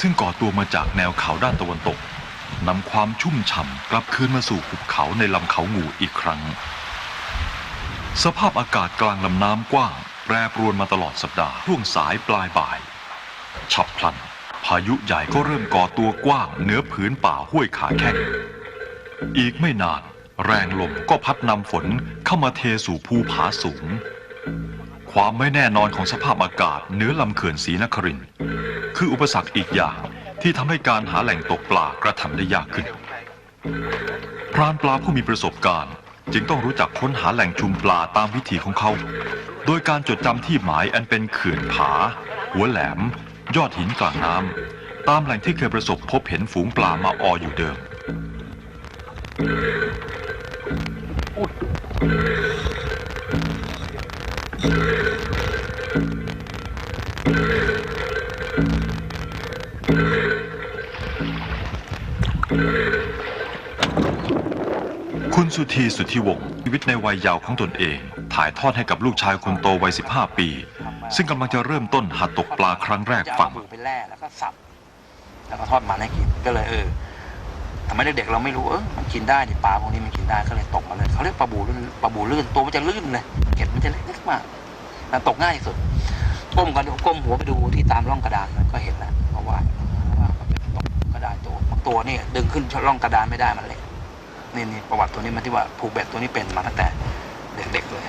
ซึ่งก่อตัวมาจากแนวเขาด้านตะวันตกนำความชุ่มฉ่ำกลับคืนมาสู่หุบเขาในลำเขางูอีกครั้ง สภาพอากาศกลางลำน้ำกว้างแปรปรวนมาตลอดสัปดาห์ช่วงสายปลายบ่าย ฉับพลัน พายุใหญ่ก็เริ่มก่อตัวกว้างเหนือผืนป่าห้วยขาแข้งอีกไม่นานแรงลมก็พัดนำฝนเข้ามาเทสู่ภูผาสูง ความไม่แน่นอนของสภาพอากาศเหนือลำเขื่อนศรีนครินทร์ คืออุปสรรคอีกอย่างที่ทำให้การหาแหล่งตกปลากระทำได้ยากขึ้น พรานปลาผู้มีประสบการณ์ จึงต้องรู้จักค้นหาแหล่งชุมปลาตามวิถีของเขา โดยการจดจำที่หมายอันเป็นเขื่อนผา หัวแหลม ยอดหินกลางน้ำตามแหล่งที่เคยประสบพบเห็นฝูงปลามาอออยู่เดิม คุณสุธีสุทธิวงศ์ชีวิตในวัยเยาว์ของตนเอง ถ่ายทอดให้กับลูกชายคนโตวัย 15 ปี ซึ่งกำลังจะเริ่มต้นหัดตกปลาครั้งแรกจะฟัเอางมือไปแล่แล้วก็สับ แล้วก็ทอดมันให้กินก็เลยเออทำไมเด็กๆเราไม่รู้เออมันกินได้นี่ปลาพวกนี้มันกินได้ก็เลยตกมาเลยเขาเรียกปลาบูลื่นปลาบูลื่นตัวมันจะลื่นเลยเกล็ดมันจะเล็กมากแต่ตกง่ายที่สุดก้มกันก้มหัวไปดูที่ตามร่องกระดานมันก็เห็นแล้ว ตัวนี่ดึงขึ้นร่องกระดานไม่ได้มันเล็กนี่นี่ประวัติตัวนี้มันที่ว่าผูกเบ็ดตัวนี้เป็นมาตั้งแต่เด็กๆเลย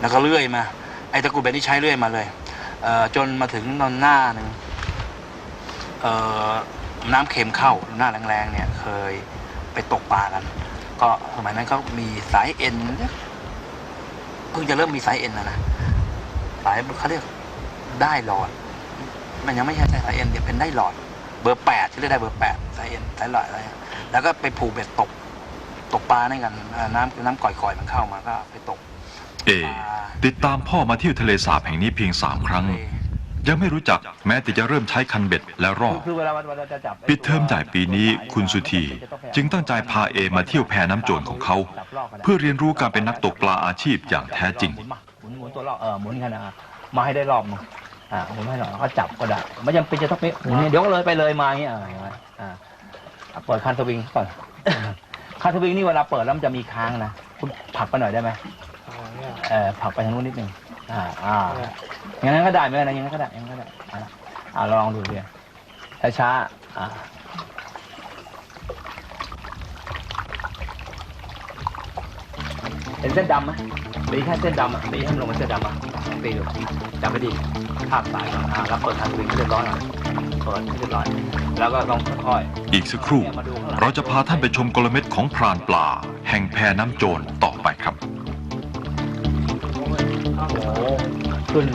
แล้วก็เลื่อยมา ไอ้ตะกุดเบ็ดนี่ใช้เลื่อยมาเลยเอ่อจนมาถึงตอนหน้าหนึ่งเอ่อน้ำเค็มเข้าหน้าแรงๆเนี่ยเคยไปตกปลากัน ก็สมัยนั้นเขามีสายเอ็นเพิ่งจะเริ่มมีสายเอ็นนะนะสายเขาเรียกได้หลอด มันยังไม่ใช่สายเอ็นเดี๋ยวเป็นได้หลอด เบอร์แปดที่เรียกได้เบอร์แปดสายเอ็นสายหลอดอะไรอะแล้วก็ไปผูกเบ็ดตก ตกปลาในกันเอ่อน้ำน้ำก่อยๆมันเข้ามาก็ไปตกเอ ติดตามพ่อมาเที่ยวทะเลสาบแห่งนี้เพียงสามครั้งยังไม่รู้จักแม้แต่จะเริ่มใช้คันเบ็ดและรอกคือเวลาเวลาจะจับปิดเทอมใหญ่ปีนี้คุณสุธีจึงตั้งใจพาเอมาเที่ยวแพน้ำโจรของเขาเพื่อเรียนรู้การเป็นนักตกปลาอาชีพอย่างแท้จริง หมุนมาหมุนหมุนตัวรอบเออหมุนขนาดมาให้ได้รอบหนึง อ่าหมุนให้หน่อยแล้วก็จับก็ได้ไม่จำเป็นจะต้องไปหมุนเนี่ยเดี๋ยวก็เลยไปเลยมาอย่างเงี้ยอ่าอย่างเงี้ยอ่าอะเปิดคันสวิงก่อน คันสวิงนี่เวลาเปิดแล้วมันจะมีค้างนะคุณผลักไปหน่อยได้ไหมเออผลักไปทางนู้นนิดหนึ่งอ่าอ่าอย่างนั้นก็ได้ไหมนะอย่างนั้นก็ได้อย่างนั้นก็ได้อ่าอ่าลองดูดิช้าๆอ่า เห็นเส้นดำไหมตีแค่เส้นดำอะตีให้มันลงมาเส้นดำอะตีดูจับไปดิภาพสายก่อนอ่าแล้วเปิดคันสวิงให้เรียบร้อยอะเปิดให้เรียบร้อย แล้วก็ต้องค่อยๆอีกสักครู่ เราจะพาท่านไปชมกลเม็ดของพรานปลา แห่งแพน้ำโจรต่อไปครับโอ้โหขึ้น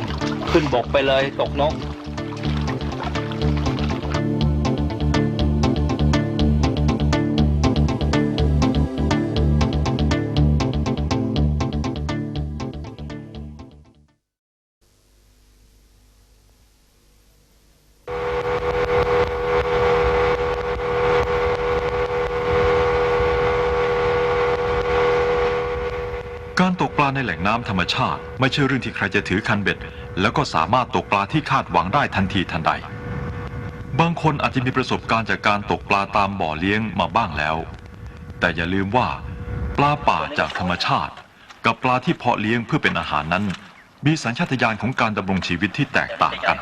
ขึ้นบกไปเลยตกนกาในแหล่งน้ำธรรมชาติ ไม่ใช่เรื่องที่ใครจะถือคันเบ็ด แล้วก็สามารถตกปลาที่คาดหวังได้ทันทีทันใด บางคนอาจจะมีประสบการณ์จากการตกปลาตามบ่อเลี้ยงมาบ้างแล้ว แต่อย่าลืมว่า ปลาป่าจากธรรมชาติ กับปลาที่เพาะเลี้ยงเพื่อเป็นอาหารนั้น มีสัญชาตญาณของการดำรงชีวิตที่แตกต่างกัน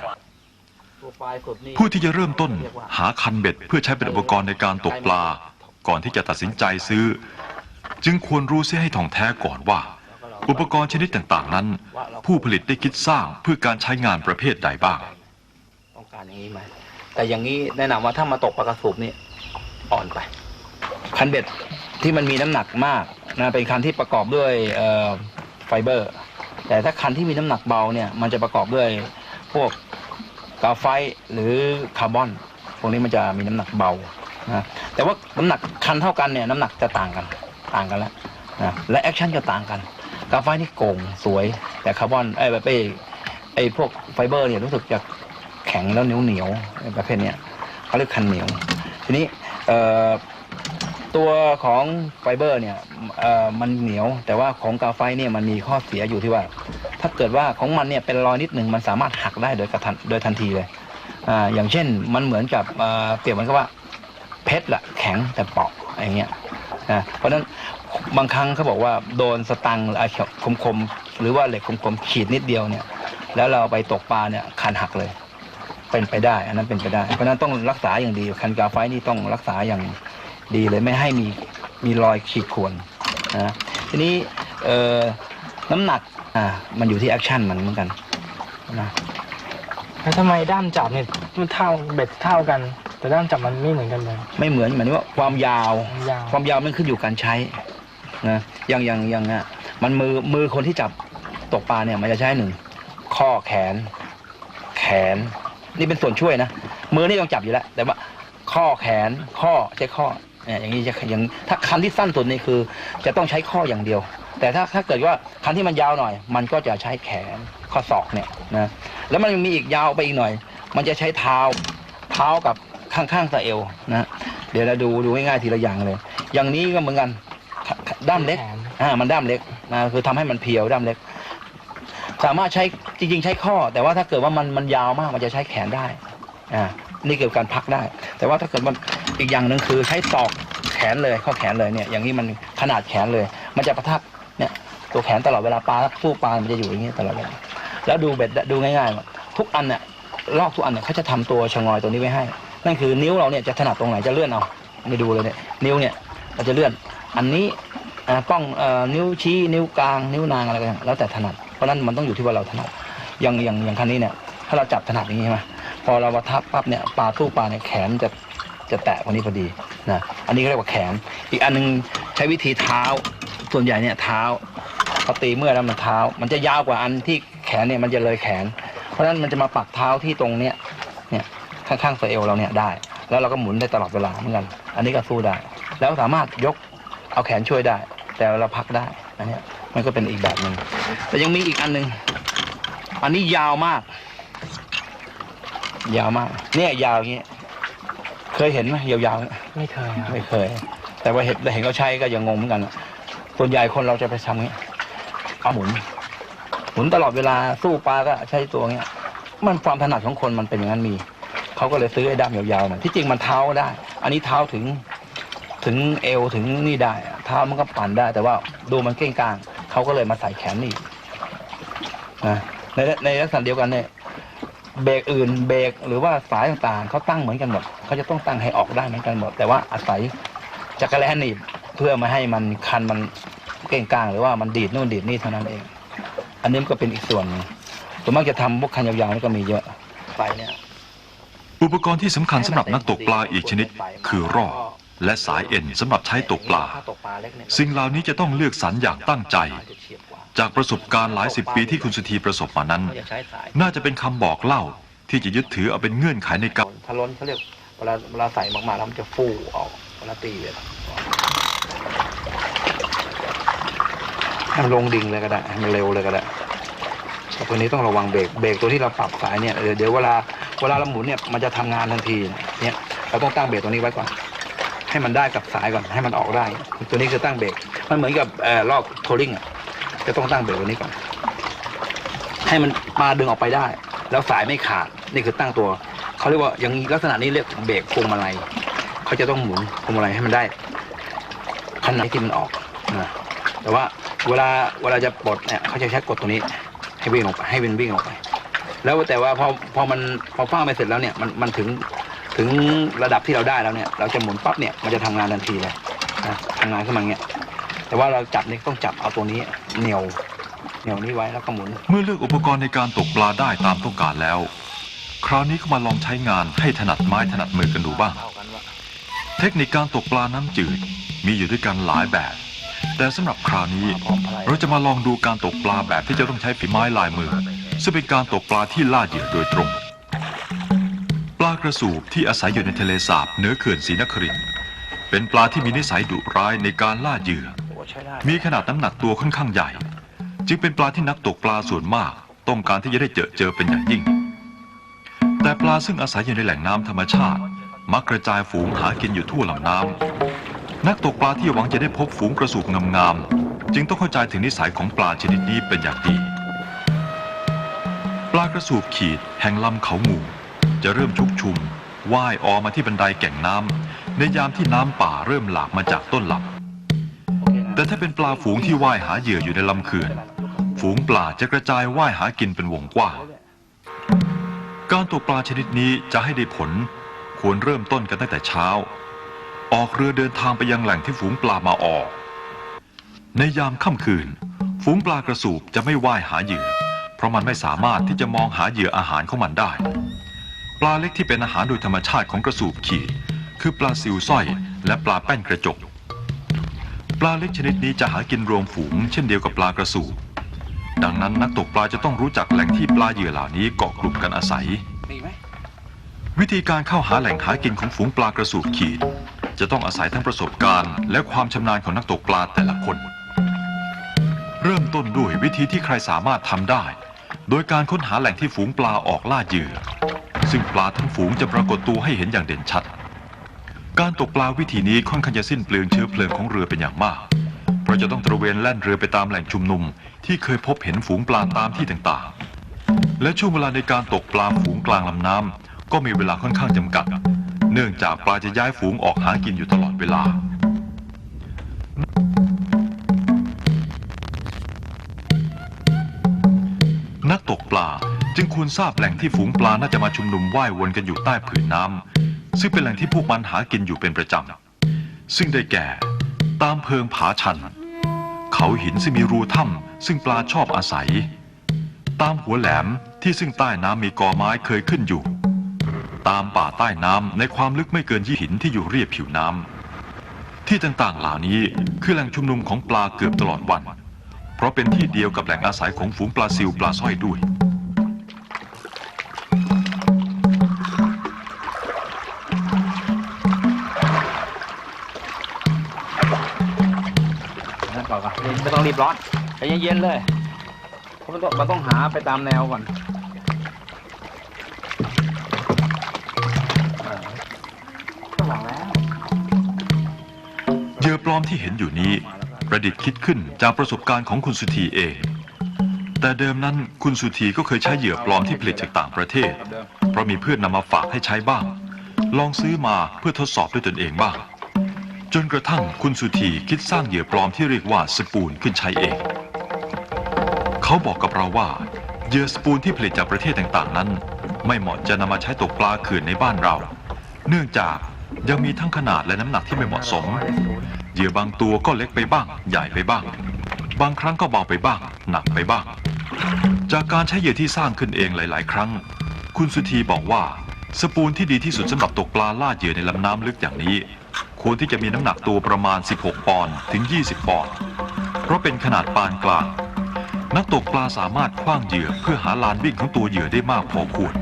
ผู้ที่จะเริ่มต้นหาคันเบ็ดเพื่อใช้เป็นอุปกรณ์ในการตกปลา ก่อนที่จะตัดสินใจซื้อ จึงควรรู้เสียให้ท่องแท้ก่อนว่า อุปกรณ์ชนิดต่างๆนั้น ผู้ผลิตได้คิดสร้างเพื่อการใช้งานประเภทใดบ้าง ต้องการอย่างนี้ไหมแต่อย่างนี้แนะนำว่าถ้ามาตกปลากระสูบนี่อ่อนไป คันเบ็ดที่มันมีน้ำหนักมากนะเป็นคันที่ประกอบด้วยไฟเบอร์ แต่ถ้าคันที่มีน้ำหนักเบาเนี่ยมันจะประกอบด้วยพวกกาไฟหรือคาร์บอนพวกนี้มันจะมีน้ำหนักเบานะแต่ว่าน้ำหนักคันเท่ากันเนี่ยน้ำหนักจะต่างกันต่างกันแล้วนะและแอคชั่นจะต่างกัน กาไฟนี่โก่งสวย แต่คาร์บอนไอ้แบบไอ้ไอ้พวกไฟเบอร์เนี่ยรู้สึกจะแข็งแล้วเหนียวเหนียวไอ้ประเภทเนี้ยเขาเรียกคันเหนียว ทีนี้ตัวของไฟเบอร์เนี่ยมันเหนียว แต่ว่าของกาไฟเนี่ยมันมีข้อเสียอยู่ที่ว่า ถ้าเกิดว่าของมันเนี่ยเป็นรอยนิดหนึ่งมันสามารถหักได้โดยกระทันโดยทันทีเลยออย่างเช่นมันเหมือนกับเอ่อเปรียบเหมือนกับว่าเพชรละแข็งแต่เปราะอย่างเงี้ยนะเพราะฉะนั้น บางครั้งเขาบอกว่าโดนสตังค์อะไรคมๆหรือว่าเหล็กคมๆขีดนิดเดียวเนี่ย แล้วเราไปตกปลาเนี่ยคันหักเลย เป็นไปได้ อันนั้นเป็นไปได้ เพราะฉะนั้นต้องรักษาอย่างดีคันกาไฟนี่ต้องรักษาอย่างดีเลยไม่ให้มีมีรอยขีดข่วนนะทีนี้เอ่อน้ำหนักอ่ามันอยู่ที่แอคชั่นมันเหมือนกันนะแล้วทำไมด้ามจับเนี่ยมันเท่าเบ็ดเท่ากัน แต่ด้ามจับมันไม่เหมือนกันเลย ไม่เหมือนหมายถึงว่าความยาวยาวความยาวมันขึ้นอยู่การใช้ นะอย่างอย่างอย่างอะมันมือมือคนที่จับตกปลาเนี่ยมันจะใช้หนึ่งข้อแขน แขน นี่เป็นส่วนช่วยนะมือนี่ต้องจับอยู่แล้วแต่ว่า ข้อแขนข้อใช้ข้อเนี่ยอย่างนี้จะอย่างถ้าคันที่สั้นสุดนี่คือ จะต้องใช้ข้ออย่างเดียว แต่ถ้าถ้าเกิดว่าคันที่มันยาวหน่อย มันก็จะใช้แขนข้อศอกเนี่ยนะแล้วมันมีอีกยาวไปอีกหน่อย มันจะใช้เท้าเท้ากับข้างๆสะเอวนะเดี๋ยวเราดูดูง่ายๆทีละอย่างเลย อย่างนี้ก็เหมือนกัน ด้ามเล็กแขนอ่า มันด้ามเล็กนะคือทำให้มันเพียวด้ามเล็ก สามารถใช้จริง ๆ ใช้ข้อ แต่ว่าถ้าเกิดว่ามันมันยาวมากมันจะใช้แขนได้ อ่า นี่เกี่ยวกับการพักได้ แต่ว่าถ้าเกิดมันอีกอย่างหนึ่งคือใช้ตอกแขนเลยข้อแขนเลยเนี่ย อย่างนี้มันขนาดแขนเลย มันจะประทับเนี่ย ตัวแขนตลอดเวลาปลาสู้ปลามันจะอยู่อย่างนี้ตลอดเวลาแล้วดูเบ็ดดูง่ายๆว่าทุกอันเนี่ยลอกทุกอันเนี่ยเขาจะทำตัวชะงอยตัวนี้ไว้ให้ นั่นคือนิ้วเราเนี่ยจะถนัดตรงไหนจะเลื่อนเอาไม่ดูเลยเนี่ยนิ้วเนี่ยเราจะเลื่อน อันนี้ อ่าป้องเอ่อนิ้วชี้นิ้วกลางนิ้วนางอะไรก็ได้แล้วแต่ถนัดเพราะนั้นมันต้องอยู่ที่ว่าเราถนัดอย่างอย่างอย่างคันนี้เนี่ยถ้าเราจับถนัดอย่างนี้ใช่ไหมพอเรามาทับปั๊บเนี่ยปลาสู้ปลาเนี่ยแขนจะจะแตะคนนี้พอดีนะอันนี้ก็เรียกว่าแขน อีกอันหนึงใช้วิธีเท้า ส่วนใหญ่เนี่ยเท้าพอตีเมื่อแล้วมันเท้า มันจะยาวกว่าอันที่แขนเนี่ยมันจะเลยแขน เพราะฉะนั้นมันจะมาปักเท้าที่ตรงเนี้ยเนี่ยข้างๆสะเอวเราเนี่ยได้ แล้วเราก็หมุนได้ตลอดเวลาเหมือนกัน อันนี้ก็สู้ได้ แล้วสามารถยกเอาแขนช่วยได้ แต่เราพักได้อันเนี้ยมันก็เป็นอีกแบบหนึ่งแต่ยังมีอีกอันหนึ่งอันนี้ยาวมาก ยาวมาก เนี่ยยาวอย่างเงี้ยเคยเห็นไหมยาวๆเนี่ยไม่เคยครับไม่เคย แต่ว่าเห็นเห็นเขาใช้ก็ยังงงเหมือนกันอะส่วนใหญ่คนเราจะไปทำงี้เอาหมุน หมุนตลอดเวลาสู้ปลาก็ใช้ตัวเงี้ย มันความถนัดของคนมันเป็นอย่างนั้นมีเขาก็เลยซื้อไอ้ด้ามยาวๆน่ะที่จริงมันเท้าได้ อันนี้เท้าถึง ถึงเอวถึงนี่ได้อะเท้ามันก็ปั่นได้ แต่ว่าดูมันเก้งกลางเขาก็เลยมาใส่แขนนี่นะในในลักษณะเดียวกันเนี่ยเบรกอื่นเบรกหรือว่าสายต่างๆเขาตั้งเหมือนกันหมดเขาจะต้องตั้งให้ออกได้เหมือนกันหมด แต่ว่าอาศัยจักรแลหนีบเพื่อมาให้มันคันมันเก่งกลางหรือว่ามันดีดนู่นดีดนี่เท่านั้นเอง อันนี้มันก็เป็นอีกส่วนส่วนมากจะทำพวกคันยาวๆนี่ก็มีเยอะไฟเนี่ยอุปกรณ์ที่สำคัญสำหรับนักตกปลาอีกชนิด คือรอก และสายเอ็นสำหรับใช้ตกปลา สิ่งเหล่านี้จะต้องเลือกสรรอย่างตั้งใจ จากประสบการณ์หลายสิบปีที่คุณสุธีประสบมานั้น น่าจะเป็นคำบอกเล่าที่จะยึดถือเอาเป็นเงื่อนไขในการถ้าล้นเขาเรียกเวลาเวลาใส่มากๆแล้วมันจะฟูออกเวลาตีเลยให้มันลงดิ่งเลยก็ได้ให้มันเร็วเลยก็ได้แต่ตัวนี้ต้องระวังเบรกเบรกตัวที่เราปรับสายเนี่ยเดี๋ยวเดี๋ยวเวลาเวลาเราหมุนเนี่ยมันจะทำงานทันทีเนี่ยเราต้องตั้งเบรกตัวนี้ไว้ก่อน ให้มันได้กับสายก่อนให้มันออกได้ ตัวนี้คือตั้งเบรกมันเหมือนกับลอกโทลิ่งอะจะต้องตั้งเบรกตัวนี้ก่อน ให้มันมาดึงออกไปได้ แล้วสายไม่ขาดนี่คือตั้งตัวเขาเรียกว่าอย่างลักษณะนี้เรียกเบรกพวงมาลัยเขาจะต้องหมุนพวงมาลัยให้มันได้ขนาดที่มันออกนะแต่ว่าเวลาเวลาจะปลดเนี่ยเขาจะใช้กดตัวนี้ ให้วิ่งออกไปให้มันวิ่งออกไป แล้วแต่ว่าพอพอมันพอฟ้าไปเสร็จแล้วเนี่ยมันมันถึง ถึงระดับที่เราได้แล้วเนี่ย เราจะหมุนปั๊บเนี่ยมันจะทำงานทันทีเลยนะทำงานขึ้นมาอย่างเงี้ยแต่ว่าเราจับนี่ต้องจับเอาตัวนี้เหนียวเหนียวนี้ไว้แล้วก็หมุน เมื่อเลือกอุปกรณ์ในการตกปลาได้ตามต้องการแล้ว คราวนี้ก็มาลองใช้งานให้ถนัดไม้ถนัดมือกันดูบ้าง เทคนิคการตกปลาน้ำจืดมีอยู่ด้วยกันหลายแบบ แต่สำหรับคราวนี้เราจะมาลองดูการตกปลาแบบที่จะต้องใช้ฝีไม้ลายมือ ซึ่งเป็นการตกปลาที่ล่าเหยื่อโดยตรง ปลากระสูบที่อาศัยอยู่ในทะเลสาบเหนือเขื่อนศรีนครินทร์เป็นปลาที่มีนิสัยดุร้ายในการล่าเหยื่อ มีขนาดน้ำหนักตัวค่อนข้างใหญ่ จึงเป็นปลาที่นักตกปลาส่วนมาก ต้องการที่จะได้เจอเจอเป็นอย่างยิ่ง แต่ปลาซึ่งอาศัยอยู่ในแหล่งน้ำธรรมชาติ มักกระจายฝูงหากินอยู่ทั่วลำน้ำนักตกปลาที่หวังจะได้พบฝูงกระสูบงามๆจึงต้องเข้าใจถึงนิสัยของปลาชนิดนี้เป็นอย่างดี ปลากระสูบขีดแห่งลำเขางู จะเริ่มชุกชุมว่ายออมาที่บันไดแก่งน้ำในยามที่น้ำป่าเริ่มหลากมาจากต้นหลำแต่ถ้าเป็นปลาฝูงที่ว่ายหาเหยื่ออยู่ในลำเขื่อน ฝูงปลาจะกระจายว่ายหากินเป็นวงกว้างการตกปลาชนิดนี้จะให้ได้ผล ควรเริ่มต้นกันตั้งแต่เช้า ออกเรือเดินทางไปยังแหล่งที่ฝูงปลามาออก ในยามค่ำคืน ฝูงปลากระสูบจะไม่ว่ายหาเหยื่อ เพราะมันไม่สามารถที่จะมองหาเหยื่ออาหารของมันได้ ปลาเล็กที่เป็นอาหารโดยธรรมชาติของกระสูบขีด คือปลาซิวสร้อย และปลาแป้นกระจก ปลาเล็กชนิดนี้จะหากินรวมฝูง เช่นเดียวกับปลากระสูบดังนั้นนักตกปลาจะต้องรู้จักแหล่งที่ปลาเหยื่อเหล่านี้เกาะกลุ่มกันอาศัยมีไหมวิธีการเข้าหาแหล่งหากินของฝูงปลากระสูบขีด จะต้องอาศัยทั้งประสบการณ์ และความชำนาญของนักตกปลาแต่ละคน เริ่มต้นด้วยวิธีที่ใครสามารถทำได้ โดยการค้นหาแหล่งที่ฝูงปลาออกล่าเหยื่อ ซึ่งปลาทั้งฝูงจะปรากฏตัวให้เห็นอย่างเด่นชัด การตกปลาวิธีนี้ค่อนข้างจะสิ้นเปลืองเชื้อเพลิงของเรือเป็นอย่างมาก เพราะจะต้องตระเวนแล่นเรือไปตามแหล่งชุมนุม ที่เคยพบเห็นฝูงปลาตามที่ต่างๆ และช่วงเวลาในการตกปลาฝูงกลางลำน้ำก็มีเวลาค่อนข้างจำกัด เนื่องจากปลาจะย้ายฝูงออกหากินอยู่ตลอดเวลานักตกปลา จึงควรทราบแหล่งที่ฝูงปลาน่าจะมาชุมนุมว่ายวนกันอยู่ใต้ผืนน้ำซึ่งเป็นแหล่งที่พวกมันหากินอยู่เป็นประจำซึ่งได้แก่ ตามเพิงผาชัน เขาหินซึ่งมีรูถ้ำซึ่งปลาชอบอาศัย ตามหัวแหลมที่ซึ่งใต้น้ำมีกอไม้เคยขึ้นอยู่ ตามป่าใต้น้ำในความลึกไม่เกินยี่หินที่อยู่เรียบผิวน้ำที่ต่างๆเหล่านี้คือแหล่งชุมนุมของปลาเกือบตลอดวัน เพราะเป็นที่เดียวกับแหล่งอาศัยของฝูงปลาซิวปลาสร้อยด้วย รีบร้อนใจเย็นๆเลยเพราะมันต้องมันต้องหาไปตามแนวก่อนข้างหลังแล้วเหยื่อปลอมที่เห็นอยู่นี้ ประดิษฐ์คิดขึ้นจากประสบการณ์ของคุณสุธีเอง แต่เดิมนั้นคุณสุธีก็เคยใช้เหยื่อปลอมที่ผลิตจากต่างประเทศ เพราะมีเพื่อนนำมาฝากให้ใช้บ้าง ลองซื้อมาเพื่อทดสอบด้วยตนเองบ้าง จนกระทั่งคุณสุธีคิดสร้างเหยื่อปลอมที่เรียกว่าสปูนขึ้นใช้เอง เขาบอกกับเราว่าเหยื่อสปูนที่ผลิตจากประเทศต่างๆ นั้น ไม่เหมาะจะนำมาใช้ตกปลาเขื่อนในบ้านเรา เนื่องจากยังมีทั้งขนาดและน้ำหนักที่ไม่เหมาะสม เหยื่อบางตัวก็เล็กไปบ้าง ใหญ่ไปบ้าง บางครั้งก็เบาไปบ้าง หนักไปบ้าง จากการใช้เหยื่อที่สร้างขึ้นเองหลาย ๆ ครั้ง คุณสุธีบอกว่า สปูนที่ดีที่สุดสำหรับตกปลาล่าเหยื่อในลำน้ำลึกอย่างนี้ ควรที่จะมีน้ำหนักตัวประมาณ 16 ปอนด์ถึง 20 ปอนด์ เพราะเป็นขนาดปานกลาง นักตกปลาสามารถคว้างเหยื่อเพื่อหาลานวิ่งของตัวเหยื่อได้มากพอควร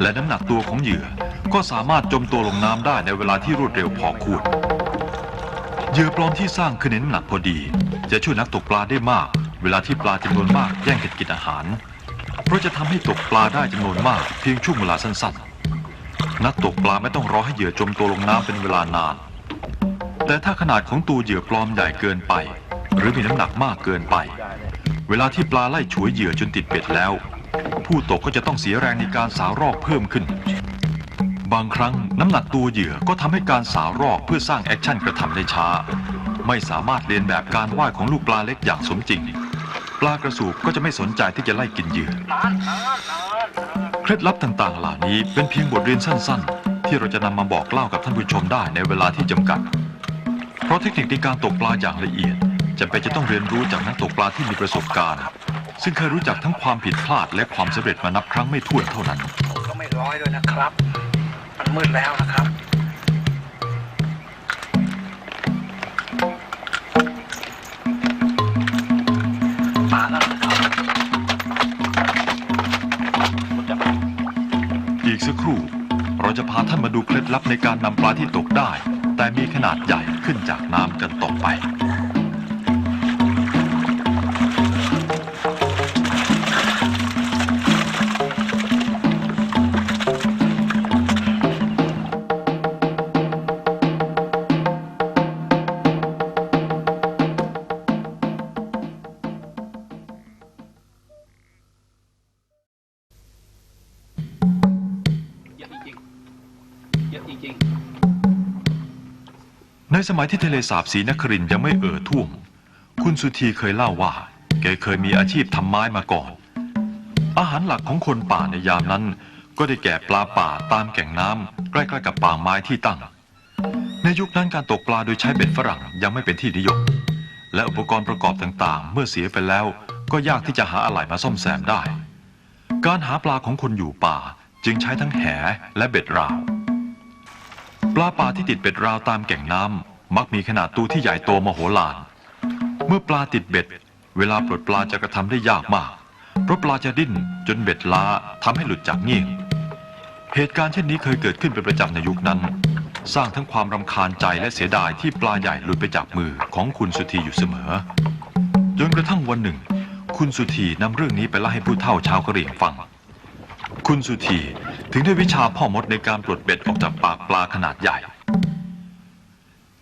และน้ำหนักตัวของเหยื่อก็สามารถจมตัวลงน้ำได้ในเวลาที่รวดเร็วพอควร เหยื่อปลอมที่สร้างขึ้นในน้ำหนักพอดี จะช่วยนักตกปลาได้มาก เวลาที่ปลาจำนวนมากแย่งกันกินอาหาร เพราะจะทำให้ตกปลาได้จำนวนมากเพียงช่วงเวลาสั้นๆ นักตกปลาไม่ต้องรอให้เหยื่อจมตัวลงน้ำเป็นเวลานาน แต่ถ้าขนาดของตัวเหยื่อปลอมใหญ่เกินไป หรือมีน้ำหนักมากเกินไป เวลาที่ปลาไล่ฉวยเหยื่อจนติดเบ็ดแล้ว ผู้ตกก็จะต้องเสียแรงในการสาวรอกเพิ่มขึ้น บางครั้งน้ำหนักตัวเหยื่อก็ทำให้การสาวรอกเพื่อสร้างแอคชั่นกระทำได้ช้า ไม่สามารถเรียนแบบการว่ายของลูกปลาเล็กอย่างสมจริง ปลากระสูบก็จะไม่สนใจที่จะไล่กินเหยื่อ เคล็ดลับต่างๆ เหล่านี้เป็นเพียงบทเรียนสั้นๆ ที่เราจะนำมาบอกเล่ากับท่านผู้ชมได้ในเวลาที่จำกัด เพราะเทคนิคในการตกปลาอย่างละเอียดจำเป็นจะต้องเรียนรู้จากนักตกปลาที่มีประสบการณ์ ซึ่งเคยรู้จักทั้งความผิดพลาดและความสำเร็จมานับครั้งไม่ถ้วนเท่านั้น ก็ไม่ร้อยด้วยนะครับ มันมืดแล้วนะครับ ดูเคล็ดลับในการนำปลาที่ตกได้ แต่มีขนาดใหญ่ขึ้นจากน้ำกันต่อไป ในสมัยที่ทะเลสาบศรีนครินทร์ยังไม่เอ่อท่วม คุณสุธีเคยเล่าว่า แกเคยมีอาชีพทำไม้มาก่อน อาหารหลักของคนป่าในยามนั้น ก็ได้แก่ปลาป่าตามแก่งน้ำใกล้ๆกับป่าไม้ที่ตั้ง ในยุคนั้นการตกปลาโดยใช้เบ็ดฝรั่งยังไม่เป็นที่นิยม และอุปกรณ์ประกอบต่างๆ เมื่อเสียไปแล้ว ก็ยากที่จะหาอะไหล่มาซ่อมแซมได้ การหาปลาของคนอยู่ป่าจึงใช้ทั้งแหและเบ็ดราว ปลาป่าที่ติดเบ็ดราวตามแก่งน้ำมักมีขนาดตัวที่ใหญ่โตมโหฬารเมื่อปลาติดเบ็ด เวลาปลดปลาจะกระทำได้ยากมาก เพราะปลาจะดิ้นจนเบ็ดล้าทำให้หลุดจากเงี่ยงเหตุการณ์เช่นนี้เคยเกิดขึ้นเป็นประจำในยุคนั้น สร้างทั้งความรำคาญใจและเสียดายที่ปลาใหญ่หลุดไปจากมือของคุณสุธีอยู่เสมอ จนกระทั่งวันหนึ่ง คุณสุธีนำเรื่องนี้ไปเล่าให้ผู้เฒ่าชาวกะเหรี่ยงฟัง คุณสุธี ถึงได้วิชาพ่อมดในการปลดเบ็ดออกจากปากปลาขนาดใหญ่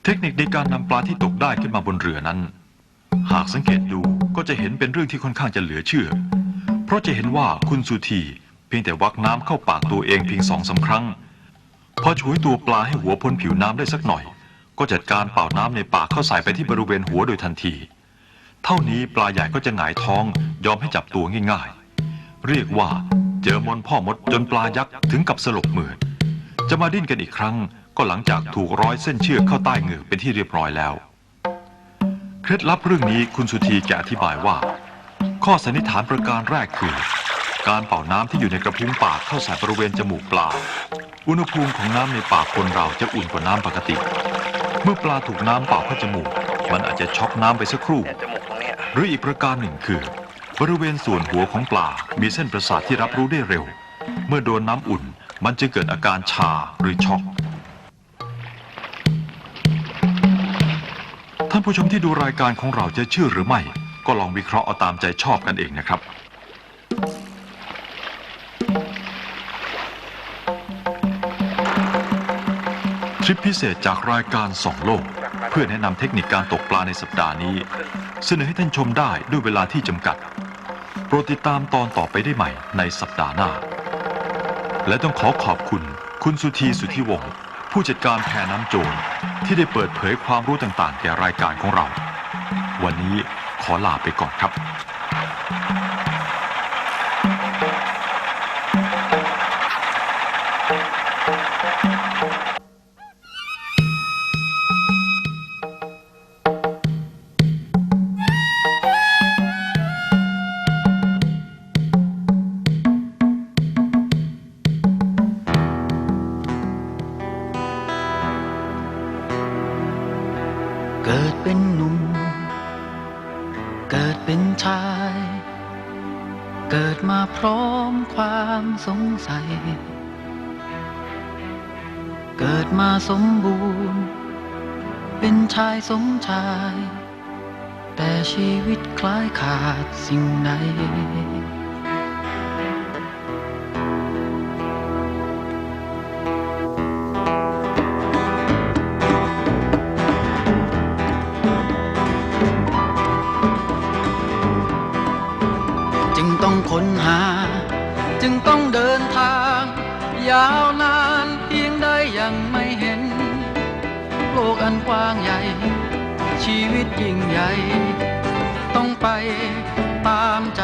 เทคนิคในการนำปลาที่ตกได้ขึ้นมาบนเรือนั้น หากสังเกตดูก็จะเห็นเป็นเรื่องที่ค่อนข้างจะเหลือเชื่อ เพราะจะเห็นว่าคุณสุธีเพียงแต่วักน้ำเข้าปากตัวเองเพียงสองสาครั้ง พอช่วยตัวปลาให้หัวพ้นผิวน้ำได้สักหน่อย ก็จัดการเป่าน้ำในปากเข้าใส่ไปที่บริเวณหัวโดยทันที เท่านี้ปลาใหญ่ก็จะหงายท้องยอมให้จับตัวง่ายๆ เรียกว่า เจอมนพ่อมดจนปลายักษ์ถึงกับสลบเหมือดจะมาดิ้นกันอีกครั้ง ก็หลังจากถูกร้อยเส้นเชือกเข้าใต้เหงือกเป็นที่เรียบร้อยแล้ว เคล็ดลับเรื่องนี้คุณสุธีแกอธิบายว่า ข้อสันนิษฐานประการแรกคือ การเป่าน้ำที่อยู่ในกระพุ้งปากเข้าใส่บริเวณจมูกปลา อุณหภูมิของน้ำในปากคนเราจะอุ่นกว่าน้ำปกติ เมื่อปลาถูกน้ำเป่าเข้าจมูก มันอาจจะช็อกน้ำไปสักครู่ หรืออีกประการหนึ่งคือ บริเวณส่วนหัวของปลา มีเส้นประสาทที่รับรู้ได้เร็ว เมื่อโดนน้ำอุ่นมันจะเกิดอาการชาหรือช็อก ท่านผู้ชมที่ดูรายการของเราจะเชื่อหรือไม่ ก็ลองวิเคราะห์เอาตามใจชอบกันเองนะครับ ทริปพิเศษจากรายการสองโลก เพื่อแนะนำเทคนิคการตกปลาในสัปดาห์นี้ เสนอให้ท่านชมได้ด้วยเวลาที่จำกัด โปรดติดตามตอนต่อไปได้ใหม่ในสัปดาห์หน้า และต้องขอขอบคุณ คุณสุธีสุทธิวงศ์ผู้จัดการแพน้ำโจรที่ได้เปิดเผยความรู้ต่างๆ แก่รายการของเรา วันนี้ขอลาไปก่อนครับ เกิดมาสมบูรณ์ เป็นชายสมชาย แต่ชีวิตคล้ายขาดสิ่งไหนจึงต้องค้นหา จึงต้องเดินทาง ยาวนาน กันกว้างใหญ่ ชีวิตยิ่งใหญ่ ต้องไปตามใจ